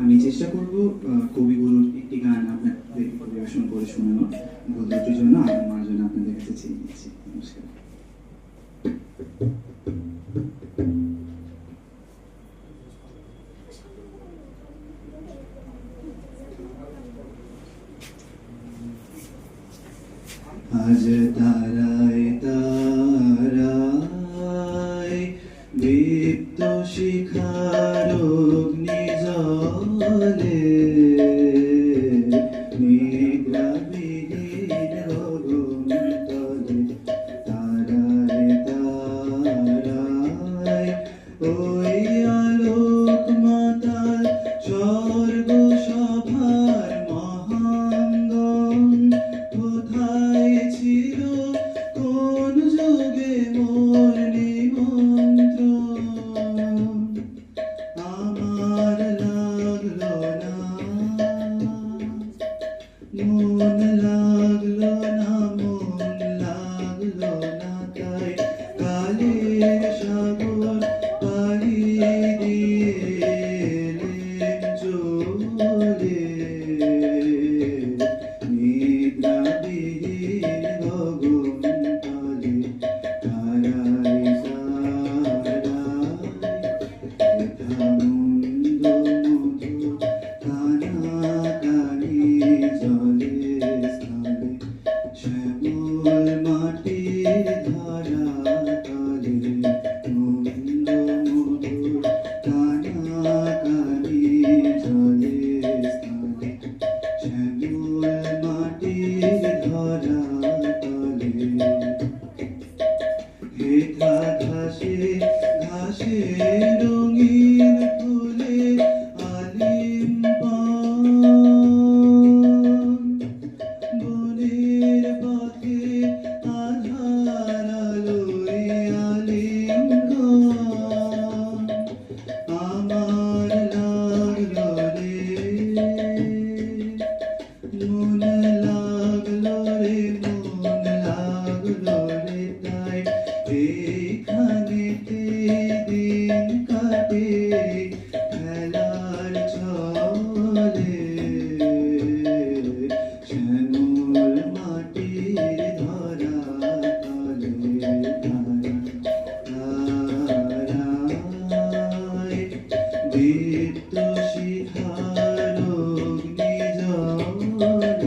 আমি চেষ্টা করব কবিগুরুর একটি গান আপনাদের পরিবেশন করে শোনানোর। ভুলত্রুটির জন্য আমার মার জন্য আপনাদের কাছে চেয়ে নিচ্ছি। নমস্কার। আজ তারায় জলে নিদ্রাবিহীন গগন তলে তারায় তারায় হেথা ঘাসে ঘাসে এইখানেতে দিন কাটে খেলার ছলে শ্যামল মাটির ধরা তলে তারায় দীপ্ত শিখার অগ্নি জলে